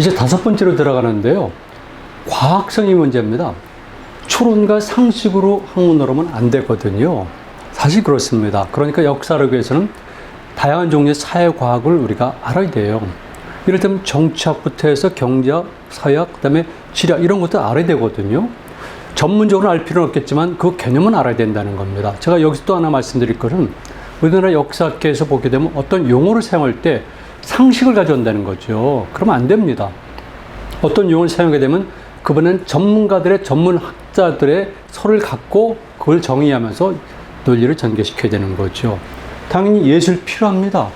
이제 다섯 번째로 들어가는데요. 과학성이 문제입니다. 추론과 상식으로 하면 안 되거든요. 사실 그렇습니다. 그러니까 역사를 위해서는 다양한 종류의 사회과학을 우리가 알아야 돼요. 이를테면 정치학부터 해서 경제학, 사회학, 그 다음에 지리학 이런 것도 알아야 되거든요. 전문적으로 알 필요는 없겠지만 그 개념은 알아야 된다는 겁니다. 제가 여기서 또 하나 말씀드릴 것은 우리나라 역사학계에서 보게 되면 어떤 용어를 사용할 때 상식을 가져온다는 거죠. 그러면 안 됩니다. 어떤 용어를 사용하게 되면 그분은 전문가들의 전문 학자들의 설을 갖고 그걸 정의하면서 논리를 전개시켜야 되는 거죠. 당연히 예술 필요합니다.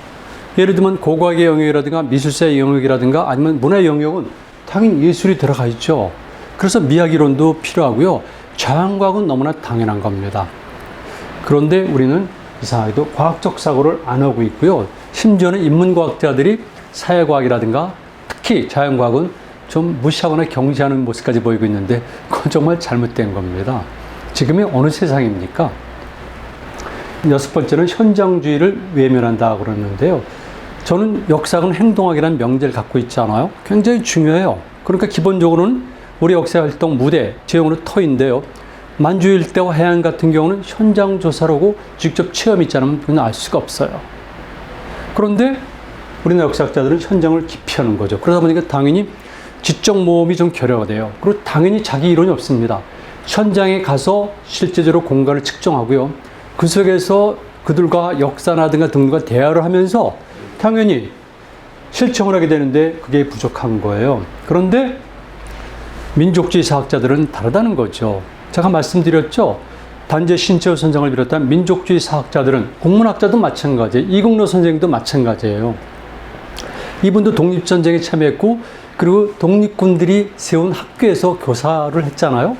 예를 들면 고고학의 영역이라든가 미술사의 영역이라든가 아니면 문화의 영역은 당연히 예술이 들어가 있죠. 그래서 미학 이론도 필요하고요. 자연과학은 너무나 당연한 겁니다. 그런데 우리는 이상하게도 과학적 사고를 안 하고 있고요. 심지어는 인문과학자들이 사회과학이라든가 특히 자연과학은 좀 무시하거나 경시하는 모습까지 보이고 있는데 그건 정말 잘못된 겁니다. 지금이 어느 세상입니까? 여섯 번째는 현장주의를 외면한다 그러는데요. 저는 역사학은 행동학이라는 명제를 갖고 있잖아요. 굉장히 중요해요. 그러니까 기본적으로는 우리 역사 활동 무대, 제 용어는 터인데요. 만주 일대와 해안 같은 경우는 현장 조사로고 직접 체험이 있지 않으면 그건 알 수가 없어요. 그런데 우리나라 역사학자들은 현장을 기피하는 거죠. 그러다 보니까 당연히 지적 모험이 좀 결여가 돼요. 그리고 당연히 자기 이론이 없습니다. 현장에 가서 실제적으로 공간을 측정하고요. 그 속에서 그들과 역사나든가 등과 대화를 하면서 당연히 실청을 하게 되는데 그게 부족한 거예요. 그런데 민족주의 사학자들은 다르다는 거죠. 제가 말씀드렸죠. 단재 신채호 선생을 비롯한 민족주의 사학자들은 국문학자도 마찬가지예요. 이국노 선생도 마찬가지예요. 이분도 독립전쟁에 참여했고 그리고 독립군들이 세운 학교에서 교사를 했잖아요.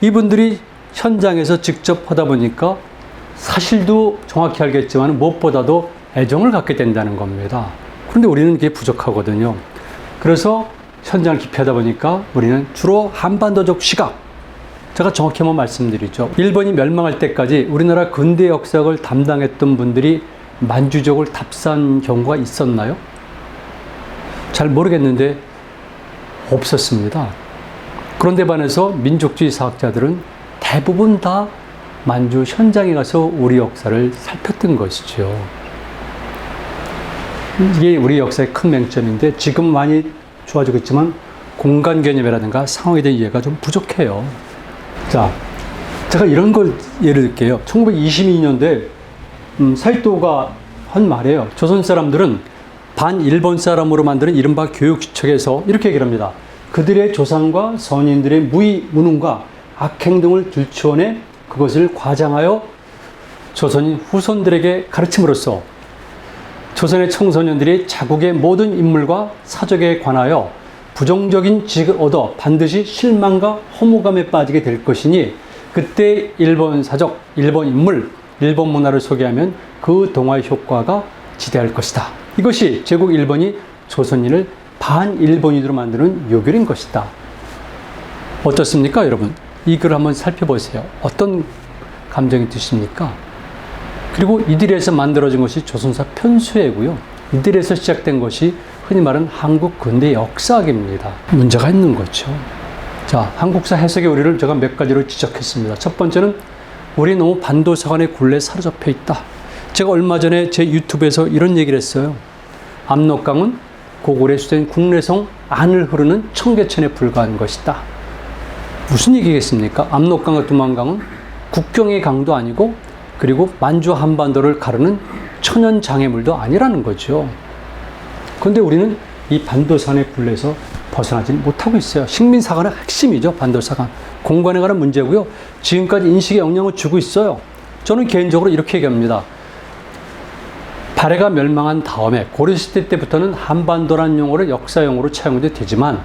이분들이 현장에서 직접 하다 보니까 사실도 정확히 알겠지만 무엇보다도 애정을 갖게 된다는 겁니다. 그런데 우리는 그게 부족하거든요. 그래서 현장을 기피하다 보니까 우리는 주로 한반도적 시각, 제가 정확히 한번 말씀드리죠. 일본이 멸망할 때까지 우리나라 근대 역사를 담당했던 분들이 만주족을 답사한 경우가 있었나요? 잘 모르겠는데 없었습니다. 그런데 반해서 민족주의 사학자들은 대부분 다 만주 현장에 가서 우리 역사를 살폈던 것이죠. 이게 우리 역사의 큰 맹점인데 지금 많이 좋아지고 있지만 공간 개념이라든가 상황에 대한 이해가 좀 부족해요. 자, 제가 이런 걸 예를 들게요. 1922년도에 음, 사이토가 한 말이에요. 조선 사람들은 반 일본 사람으로 만드는 이른바 교육지척에서 이렇게 얘기를 합니다. 그들의 조상과 선인들의 무의, 무능과 악행동을 들추어내 그것을 과장하여 조선인 후손들에게 가르침으로써 조선의 청소년들이 자국의 모든 인물과 사적에 관하여 부정적인 지식을 얻어 반드시 실망과 허무감에 빠지게 될 것이니 그때 일본 사적, 일본 인물, 일본 문화를 소개하면 그 동화의 효과가 지대할 것이다. 이것이 제국 일본이 조선인을 반일본인으로 만드는 요결인 것이다. 어떻습니까, 여러분? 이 글을 한번 살펴보세요. 어떤 감정이 드십니까? 그리고 이들에서 만들어진 것이 조선사 편수회고요. 이들에서 시작된 것이 흔히 말하는 한국 근대 역사학입니다. 문제가 있는 거죠. 자, 한국사 해석의 우리를 제가 몇 가지로 지적했습니다. 첫 번째는 우리 너무 반도사관의 굴레에 사로잡혀 있다. 제가 얼마 전에 제 유튜브에서 이런 얘기를 했어요. 압록강은 고구려 수된 국내성 안을 흐르는 청계천에 불과한 것이다. 무슨 얘기겠습니까? 압록강과 두만강은 국경의 강도 아니고 그리고 만주 한반도를 가르는 천연 장애물도 아니라는 거죠. 그런데 우리는 이 반도산의 굴레에서 벗어나지 못하고 있어요. 식민사관의 핵심이죠. 반도사관. 공간에 관한 문제고요. 지금까지 인식에 영향을 주고 있어요. 저는 개인적으로 이렇게 얘기합니다. 발해가 멸망한 다음에 고려시대 때부터는 한반도란 용어를 역사용어로 차용도 되지만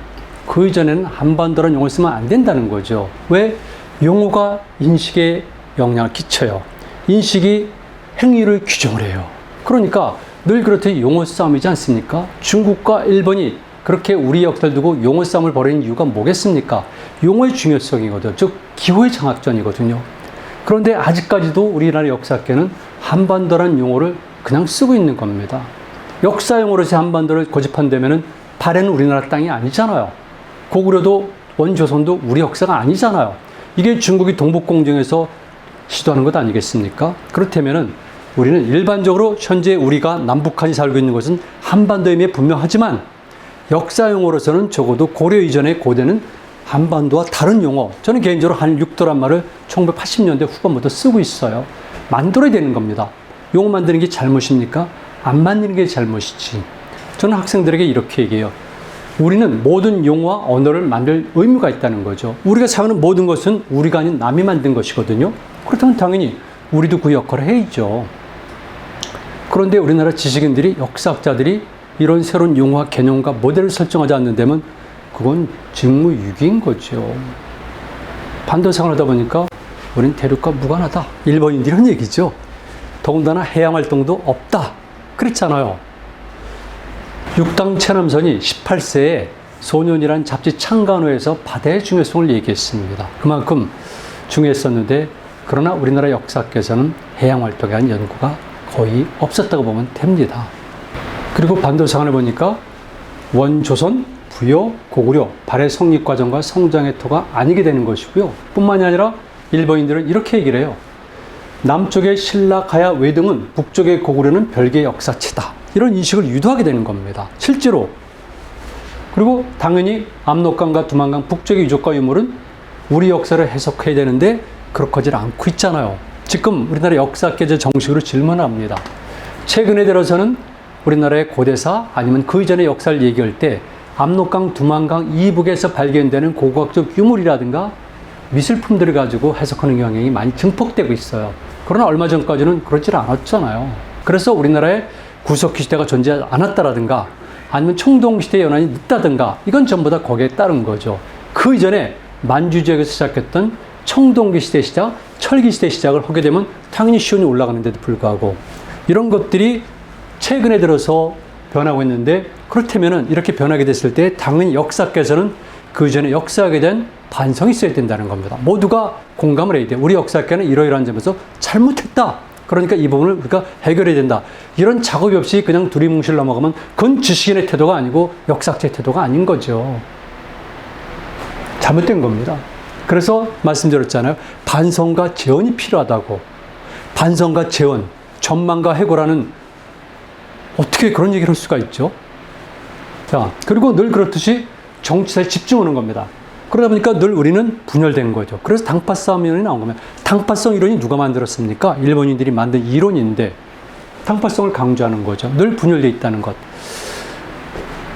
그 이전에는 한반도란 용어를 쓰면 안 된다는 거죠. 왜? 용어가 인식에 영향을 끼쳐요. 인식이 행위를 규정을 해요. 그러니까 늘 그렇듯 용어 싸움이지 않습니까? 중국과 일본이 그렇게 우리 역사를 두고 용어 싸움을 벌이는 이유가 뭐겠습니까? 용어의 중요성이거든요. 즉, 기호의 장악전이거든요. 그런데 아직까지도 우리나라 역사학계는 한반도란 용어를 그냥 쓰고 있는 겁니다. 역사 용어로 제 한반도를 고집한다면 발해는 우리나라 땅이 아니잖아요. 고구려도 원조선도 우리 역사가 아니잖아요. 이게 중국이 동북공정에서 시도하는 것 아니겠습니까? 그렇다면은 우리는 일반적으로 현재 우리가 남북한이 살고 있는 것은 한반도임에 분명하지만 역사 용어로서는 적어도 고려 이전의 고대는 한반도와 다른 용어, 저는 개인적으로 한육도란 말을 1980년대 후반부터 쓰고 있어요. 만들어야 되는 겁니다. 용어 만드는 게 잘못입니까? 안 만드는 게 잘못이지. 저는 학생들에게 이렇게 얘기해요. 우리는 모든 용어와 언어를 만들 의무가 있다는 거죠. 우리가 사용하는 모든 것은 우리가 아닌 남이 만든 것이거든요. 그렇다면 당연히 우리도 그 역할을 해야죠. 그런데 우리나라 지식인들이 역사학자들이 이런 새로운 용어와 개념과 모델을 설정하지 않는다면 그건 직무유기인 거죠. 반도생활 하다 보니까 우린 대륙과 무관하다. 일본인들이 이런 얘기죠. 더군다나 해양 활동도 없다. 그랬잖아요. 육당 최남선이 18세에 소년이란 잡지 창간호에서 바다의 중요성을 얘기했습니다. 그만큼 중요했었는데 그러나 우리나라 역사학에서는 해양 활동에 대한 연구가 거의 없었다고 보면 됩니다. 그리고 반도상을 보니까 원조선, 부여, 고구려, 발해 성립 과정과 성장의 토가 아니게 되는 것이고요. 뿐만이 아니라 일본인들은 이렇게 얘기를 해요. 남쪽의 신라, 가야, 외등은 북쪽의 고구려는 별개의 역사체다. 이런 인식을 유도하게 되는 겁니다. 실제로. 그리고 당연히 압록강과 두만강 북쪽의 유적과 유물은 우리 역사를 해석해야 되는데 그렇게 하질 않고 있잖아요. 지금 우리나라 역사학계제 정식으로 질문합니다. 최근에 들어서는 우리나라의 고대사 아니면 그 이전의 역사를 얘기할 때 압록강, 두만강 이북에서 발견되는 고고학적 유물이라든가 미술품들을 가지고 해석하는 경향이 많이 증폭되고 있어요. 그러나 얼마 전까지는 그렇지 않았잖아요. 그래서 우리나라에 구석기 시대가 존재하지 않았다라든가 아니면 청동시대 연환이 늦다든가 이건 전부 다 거기에 따른 거죠. 그 이전에 만주 지역에서 시작했던 청동기 시대 시작, 철기 시대 시작을 하게 되면 당연히 시온이 올라가는데도 불구하고 이런 것들이 최근에 들어서 변하고 있는데 그렇다면은 이렇게 변하게 됐을 때 당연히 역사께서는 그 전에 역사학에 대한 반성이 있어야 된다는 겁니다. 모두가 공감을 해야 돼. 우리 역사학계는 이러이러한 점에서 잘못했다. 그러니까 이 부분을 우리가 해결해야 된다. 이런 작업이 없이 그냥 두리뭉실 넘어가면 그건 지식인의 태도가 아니고 역사학자의 태도가 아닌 거죠. 잘못된 겁니다. 그래서 말씀드렸잖아요. 반성과 재원이 필요하다고. 반성과 재원, 전망과 해고라는 어떻게 그런 얘기를 할 수가 있죠? 자, 그리고 늘 그렇듯이 정치사에 집중하는 겁니다. 그러다 보니까 늘 우리는 분열된 거죠. 그래서 당파 싸움 이론이 나온 겁니다. 당파성 이론이 누가 만들었습니까? 일본인들이 만든 이론인데 당파성을 강조하는 거죠. 늘 분열되어 있다는 것.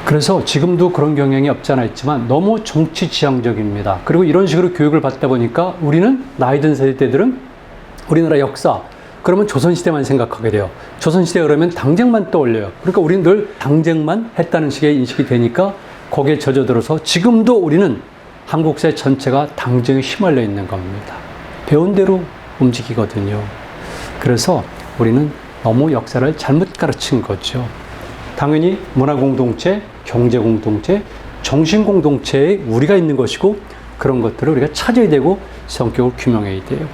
그래서 지금도 그런 경향이 없지 않아 있지만 너무 정치 지향적입니다. 그리고 이런 식으로 교육을 받다 보니까 우리는 나이 든 세대들은 우리나라 역사, 그러면 조선시대만 생각하게 돼요. 조선시대 그러면 당쟁만 떠올려요. 그러니까 우리는 늘 당쟁만 했다는 식의 인식이 되니까 거기에 젖어들어서 지금도 우리는 한국사회 전체가 당쟁에 휘말려 있는 겁니다. 배운 대로 움직이거든요. 그래서 우리는 너무 역사를 잘못 가르친 거죠. 당연히 문화 공동체, 경제 공동체, 정신 공동체에 우리가 있는 것이고 그런 것들을 우리가 찾아야 되고 성격을 규명해야 돼요.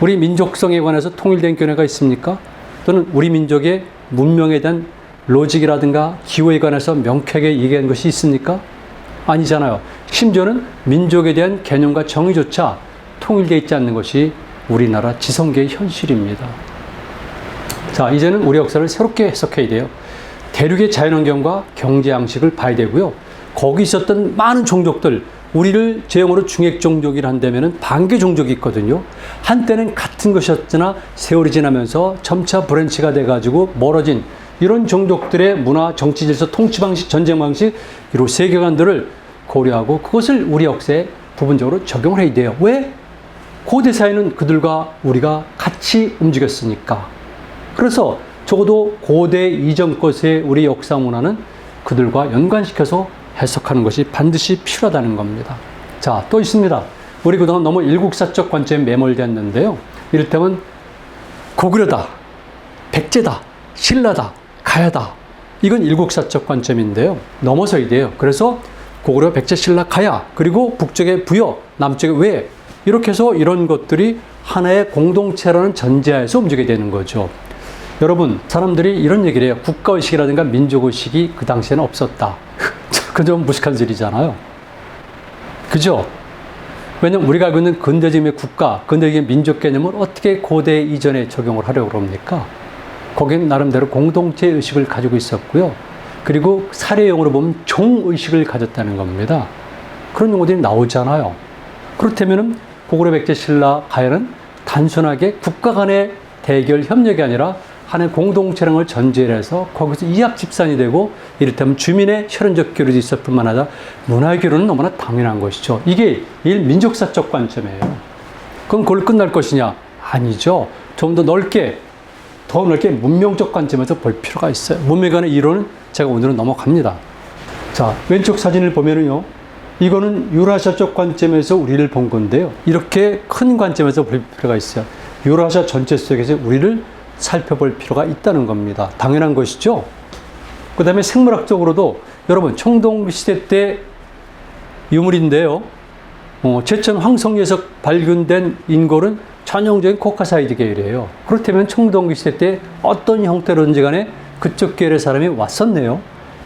우리 민족성에 관해서 통일된 견해가 있습니까? 또는 우리 민족의 문명에 대한 로직이라든가 기호에 관해서 명쾌하게 얘기한 것이 있습니까? 아니잖아요. 심지어는 민족에 대한 개념과 정의조차 통일되어 있지 않는 것이 우리나라 지성계의 현실입니다. 자, 이제는 우리 역사를 새롭게 해석해야 돼요. 대륙의 자연환경과 경제 양식을 봐야 되고요. 거기 있었던 많은 종족들, 우리를 제형으로 중액 종족이라 한다면 반개 종족이 있거든요. 한때는 같은 것이었으나 세월이 지나면서 점차 브랜치가 돼가지고 멀어진 이런 종족들의 문화, 정치 질서, 통치 방식, 전쟁 방식, 이런 세계관들을 고려하고 그것을 우리 역사에 부분적으로 적용을 해야 돼요. 왜? 고대 사회는 그들과 우리가 같이 움직였으니까. 그래서 적어도 고대 이전 것의 우리 역사 문화는 그들과 연관시켜서 해석하는 것이 반드시 필요하다는 겁니다. 자, 또 있습니다. 우리 그동안 너무 일국사적 관점에 매몰되었는데요. 이를테면 고구려다, 백제다, 신라다, 가야다. 이건 일국사적 관점인데요. 넘어서야 돼요. 그래서 고구려, 백제, 신라, 가야, 그리고 북쪽의 부여, 남쪽의 외, 이렇게 해서 이런 것들이 하나의 공동체라는 전제하에서 움직이게 되는 거죠. 여러분, 사람들이 이런 얘기를 해요. 국가의식이라든가 민족의식이 그 당시에는 없었다. 그좀 무식한 소리잖아요. 그죠? 왜냐면 우리가 알고 있는 근대적인 국가, 근대적인 민족 개념을 어떻게 고대 이전에 적용을 하려고 그럽니까? 거기는 나름대로 공동체 의식을 가지고 있었고요. 그리고 사례용으로 보면 종의식을 가졌다는 겁니다. 그런 용어들이 나오잖아요. 그렇다면 고구려 백제 신라 가야는 단순하게 국가 간의 대결 협력이 아니라 하나의 공동체랑을 전제해서 거기서 이합 집산이 되고 이를테면 주민의 혈연적 교류도 있을 뿐만 아니라 문화 교류는 너무나 당연한 것이죠. 이게 일 민족사적 관점이에요. 그럼 그걸 끝날 것이냐? 아니죠. 좀 더 넓게 더 넓게 문명적 관점에서 볼 필요가 있어요. 문명 간의 이론은 제가 오늘은 넘어갑니다. 자, 왼쪽 사진을 보면은요. 이거는 유라시아적 관점에서 우리를 본 건데요. 이렇게 큰 관점에서 볼 필요가 있어요. 유라시아 전체 속에서 우리를 살펴볼 필요가 있다는 겁니다. 당연한 것이죠. 그 다음에 생물학적으로도 여러분 청동 시대 때 유물인데요. 어, 제천 황성리에서 발견된 인골은 전형적인 코카사이드 계열이에요. 그렇다면 청동기 시대 때 어떤 형태로든지 간에 그쪽 계열의 사람이 왔었네요.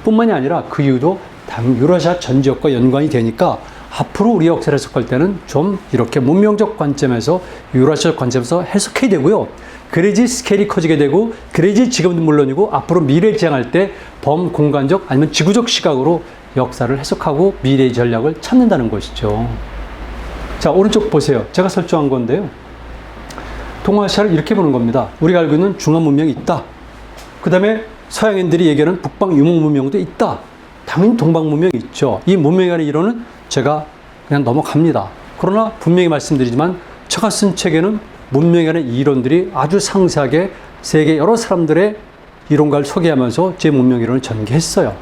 뿐만이 아니라 그 이유도 당 유라시아 전 지역과 연관이 되니까 앞으로 우리 역사를 해석할 때는 좀 이렇게 문명적 관점에서 유라시아 관점에서 해석해야 되고요. 그래야지 스케일이 커지게 되고 그래야지 지금도 물론이고 앞으로 미래 지향할 때 범공간적 아니면 지구적 시각으로 역사를 해석하고 미래의 전략을 찾는다는 것이죠. 자, 오른쪽 보세요. 제가 설정한 건데요. 동아시아를 이렇게 보는 겁니다. 우리가 알고 있는 중화 문명이 있다. 그 다음에 서양인들이 얘기하는 북방 유목 문명도 있다. 당연히 동방 문명이 있죠. 이 관한 이론은 제가 그냥 넘어갑니다. 그러나 분명히 말씀드리지만 제가 쓴 책에는 문명에 관한 이론들이 아주 상세하게 세계 여러 사람들의 이론가를 소개하면서 제 문명 이론을 전개했어요.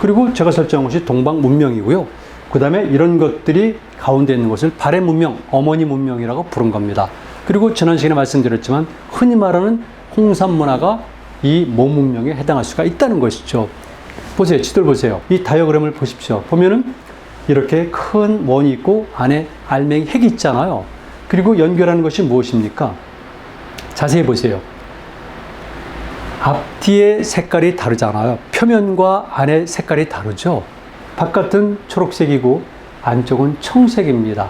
그리고 제가 설정한 것이 동방 문명이고요. 그 다음에 이런 것들이 가운데 있는 것을 발해 문명, 어머니 문명이라고 부른 겁니다. 그리고 지난 시간에 말씀드렸지만 흔히 말하는 홍산 문화가 이 모 문명에 해당할 수가 있다는 것이죠. 보세요. 지도를 보세요. 이 다이어그램을 보십시오. 보면은 이렇게 큰 원이 있고 안에 알맹이 핵이 있잖아요. 그리고 연결하는 것이 무엇입니까? 자세히 보세요. 앞뒤의 색깔이 다르잖아요. 표면과 안의 색깔이 다르죠. 바깥은 초록색이고 안쪽은 청색입니다.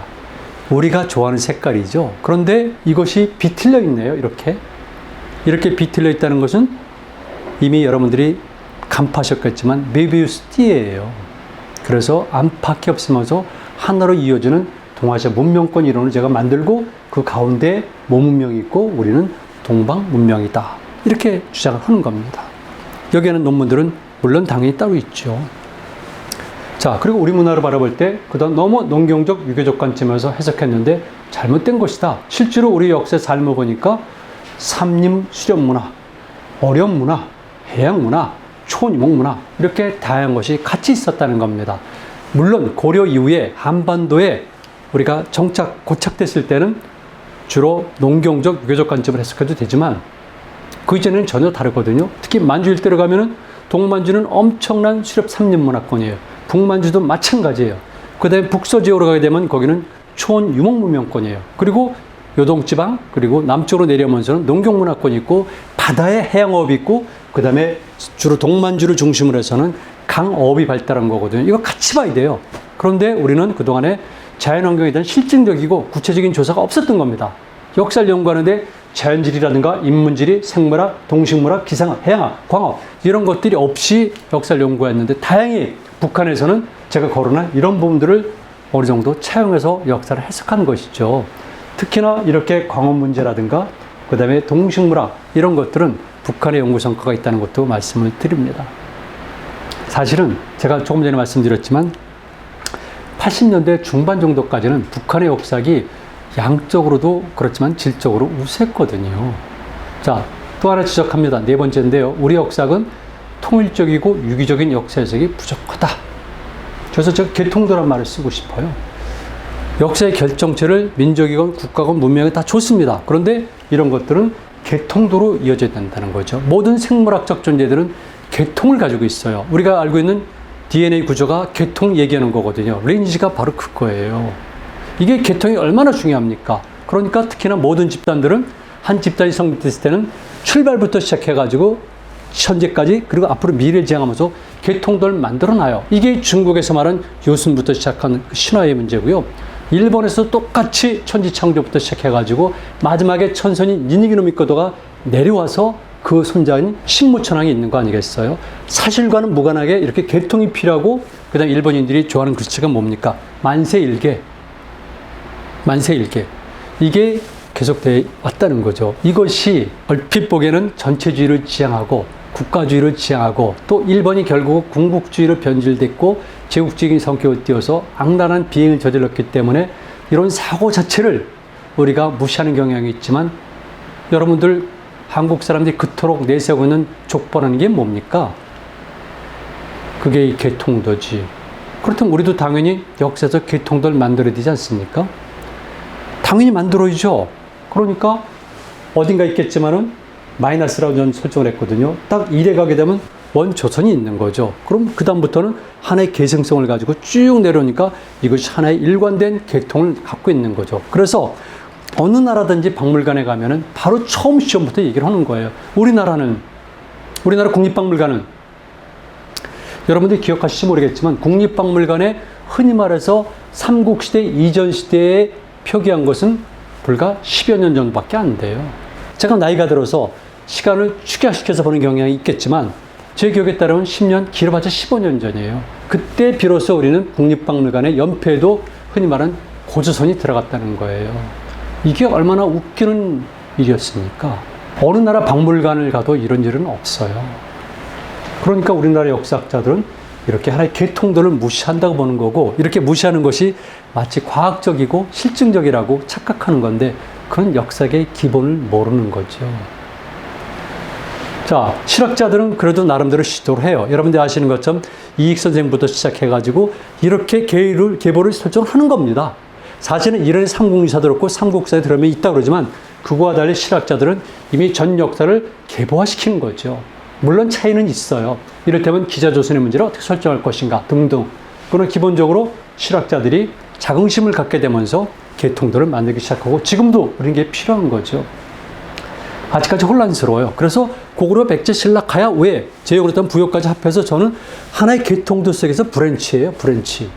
우리가 좋아하는 색깔이죠. 그런데 이것이 비틀려 있네요. 이렇게. 이렇게 비틀려 있다는 것은 이미 여러분들이 간파하셨겠지만 메비우스 띠예요. 그래서 안팎이 없으면서 하나로 이어지는 동아시아 문명권 이론을 제가 만들고 그 가운데 모문명이 있고 우리는 동방 문명이다. 이렇게 주장을 하는 겁니다. 여기에는 논문들은 물론 당연히 따로 있죠. 자, 그리고 우리 문화를 바라볼 때 그다음 너무 농경적 유교적 관점에서 해석했는데 잘못된 것이다. 실제로 우리 역사의 삶을 보니까 삼림 수렵 문화, 어렵 문화, 해양 문화, 초이목 문화 이렇게 다양한 것이 같이 있었다는 겁니다. 물론 고려 이후에 한반도에 우리가 정착 고착됐을 때는 주로 농경적 유교적 관점을 해석해도 되지만 그 이전에는 전혀 다르거든요. 특히 만주 일대로 가면은 동만주는 엄청난 수렵 삼림 문화권이에요. 북만주도 마찬가지예요. 그 다음에 북서 지역으로 가게 되면 거기는 초원 유목 문명권이에요. 그리고 요동지방 그리고 남쪽으로 내려오면서는 농경 문화권이 있고 바다에 해양어업이 있고 그 다음에 주로 동만주를 중심으로 해서는 강어업이 발달한 거거든요. 이거 같이 봐야 돼요. 그런데 우리는 그동안에 자연환경에 대한 실증적이고 구체적인 조사가 없었던 겁니다. 역사를 연구하는데 자연질이라든가 인문질이 생물학, 동식물학, 기상학, 해양학, 광학 이런 것들이 없이 역사를 연구했는데 다행히 북한에서는 제가 거론한 이런 부분들을 어느 정도 차용해서 역사를 해석한 것이죠. 특히나 이렇게 광원 문제라든가 그 다음에 동식물학 이런 것들은 북한의 연구 성과가 있다는 것도 말씀을 드립니다. 사실은 제가 조금 전에 말씀드렸지만 80년대 중반 정도까지는 북한의 역사기 양적으로도 그렇지만 질적으로 우세했거든요. 자, 또 하나 지적합니다. 네 번째인데요. 우리 역사는 통일적이고 유기적인 역사 해석이 부족하다. 그래서 제가 개통도란 말을 쓰고 싶어요. 역사의 결정체를 민족이건 국가건 문명이 다 좋습니다. 그런데 이런 것들은 개통도로 이어져야 된다는 거죠. 모든 생물학적 존재들은 개통을 가지고 있어요. 우리가 알고 있는 DNA 구조가 개통 얘기하는 거거든요. 레인지가 바로 그거예요. 이게 개통이 얼마나 중요합니까? 그러니까 특히나 모든 집단들은 한 집단이 성립됐을 때는 출발부터 시작해가지고 현재까지 그리고 앞으로 미래를 지향하면서 계통들을 만들어놔요. 이게 중국에서 말한 요순부터 시작한 그 신화의 문제고요. 일본에서 똑같이 천지창조부터 시작해가지고 마지막에 천선이 니니기노미코도가 내려와서 그 손자인 신무천왕이 있는 거 아니겠어요? 사실과는 무관하게 이렇게 계통이 필요하고 그다음 일본인들이 좋아하는 글씨가 뭡니까? 만세일계. 만세일계. 이게 계속돼 왔다는 거죠. 이것이 얼핏 보기에는 전체주의를 지향하고 국가주의를 지향하고 또 일본이 결국 궁극주의로 변질됐고 제국주의적인 성격을 띄어서 악랄한 비행을 저질렀기 때문에 이런 사고 자체를 우리가 무시하는 경향이 있지만 여러분들 한국 사람들이 그토록 내세우고 있는 족보라는 게 뭡니까? 그게 이 개통도지. 그렇다면 우리도 당연히 역사에서 개통도를 만들어야 되지 않습니까? 당연히 만들어야죠. 그러니까 어딘가 있겠지만은 마이너스라고 저는 설정을 했거든요. 딱 이래 가게 되면 원조선이 있는 거죠. 그럼 그다음부터는 하나의 개성성을 가지고 쭉 내려오니까 이것이 하나의 일관된 계통을 갖고 있는 거죠. 그래서 어느 나라든지 박물관에 가면은 바로 처음 시험부터 얘기를 하는 거예요. 우리나라는, 우리나라 국립박물관은 여러분들이 기억하실지 모르겠지만 국립박물관에 흔히 말해서 삼국시대 이전 시대에 표기한 것은 불과 10여 년 정도밖에 안 돼요. 제가 나이가 들어서 시간을 축약시켜서 보는 경향이 있겠지만 제 기억에 따르면 10년, 길어봤자 15년 전이에요. 그때 비로소 우리는 국립박물관의 연패에도 흔히 말하는 고조선이 들어갔다는 거예요. 이게 얼마나 웃기는 일이었습니까? 어느 나라 박물관을 가도 이런 일은 없어요. 그러니까 우리나라 역사학자들은 이렇게 하나의 계통들을 무시한다고 보는 거고 이렇게 무시하는 것이 마치 과학적이고 실증적이라고 착각하는 건데 그런 역사의 기본을 모르는 거죠. 자, 실학자들은 그래도 나름대로 시도를 해요. 여러분들 아시는 것처럼 이익 선생부터 시작해가지고 이렇게 계를, 계보를 설정하는 겁니다. 사실은 이런 삼국유사도 그렇고 삼국사에 들어오면 있다 그러지만 그거와 달리 실학자들은 이미 전 역사를 계보화시키는 거죠. 물론 차이는 있어요. 이를테면 기자조선의 문제를 어떻게 설정할 것인가 등등. 그는 기본적으로 실학자들이 자긍심을 갖게 되면서 계통들을 만들기 시작하고 지금도 우리는 게 필요한 거죠. 아직까지 혼란스러워요. 그래서 고구려 백제 신라 가야 왜 제역으로 했던 부여까지 합해서 저는 하나의 계통도 속에서 브랜치예요. 브랜치.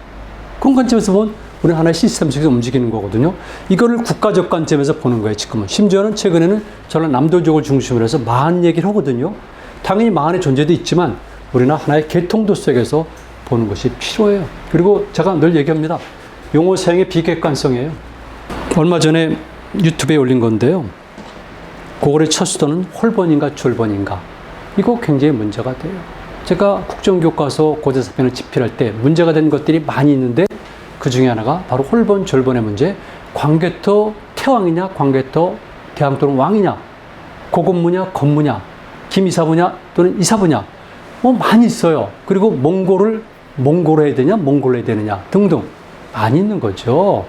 그런 관점에서 보면 우리는 하나의 시스템 속에서 움직이는 거거든요. 이거를 국가적 관점에서 보는 거예요. 지금은. 심지어는 최근에는 저는 남도족을 중심으로 해서 마한 얘기를 하거든요. 당연히 마한의 존재도 있지만 우리는 하나의 계통도 속에서 보는 것이 필요해요. 그리고 제가 늘 얘기합니다. 용어 사용의 비객관성이에요. 얼마 전에 유튜브에 올린 건데요. 고구려의 첫 수도는 홀번인가 졸번인가. 이거 굉장히 문제가 돼요. 제가 국정교과서 고대사편을 집필할 때 문제가 된 것들이 많이 있는데 그 중에 하나가 바로 홀번, 졸번의 문제. 광개토 태왕이냐, 광개토 대왕 또는 왕이냐, 고건무냐, 건무냐, 김이사부냐 또는 이사부냐. 뭐 많이 있어요. 그리고 몽골을 몽골로 해야 되냐, 몽골로 해야 되느냐 등등 많이 있는 거죠.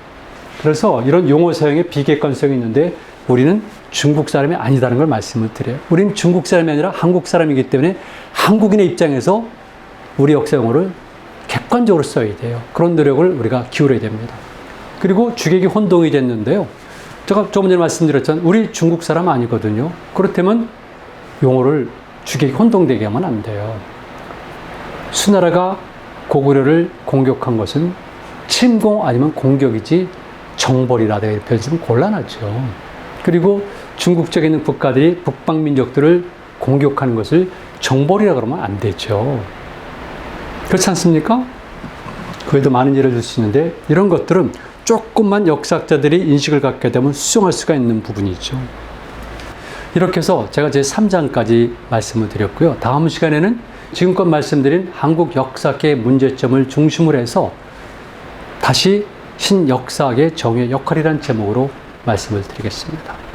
그래서 이런 용어 사용에 비객관성이 있는데 우리는 중국 사람이 아니다는 걸 말씀을 드려요. 우리는 중국 사람이 아니라 한국 사람이기 때문에 한국인의 입장에서 우리 역사 용어를 객관적으로 써야 돼요. 그런 노력을 우리가 기울여야 됩니다. 그리고 주객이 혼동이 됐는데요. 제가 조금 전에 말씀드렸잖아요. 우리 중국 사람 아니거든요. 그렇다면 용어를 주객이 혼동되게 하면 안 돼요. 수나라가 고구려를 공격한 것은 침공 아니면 공격이지 이렇게 좀 곤란하죠. 그리고 중국 쪽에 있는 국가들이 북방 민족들을 공격하는 것을 정벌이라 그러면 안 되죠. 그렇지 않습니까? 그에도 많은 예를 들 수 있는데 이런 것들은 조금만 역사학자들이 인식을 갖게 되면 수정할 수가 있는 부분이죠. 이렇게 해서 제가 제 3장까지 말씀을 드렸고요. 다음 시간에는 지금껏 말씀드린 한국 역사계의 문제점을 중심으로 해서 다시 신역사학의 정의 역할이라는 제목으로 말씀을 드리겠습니다.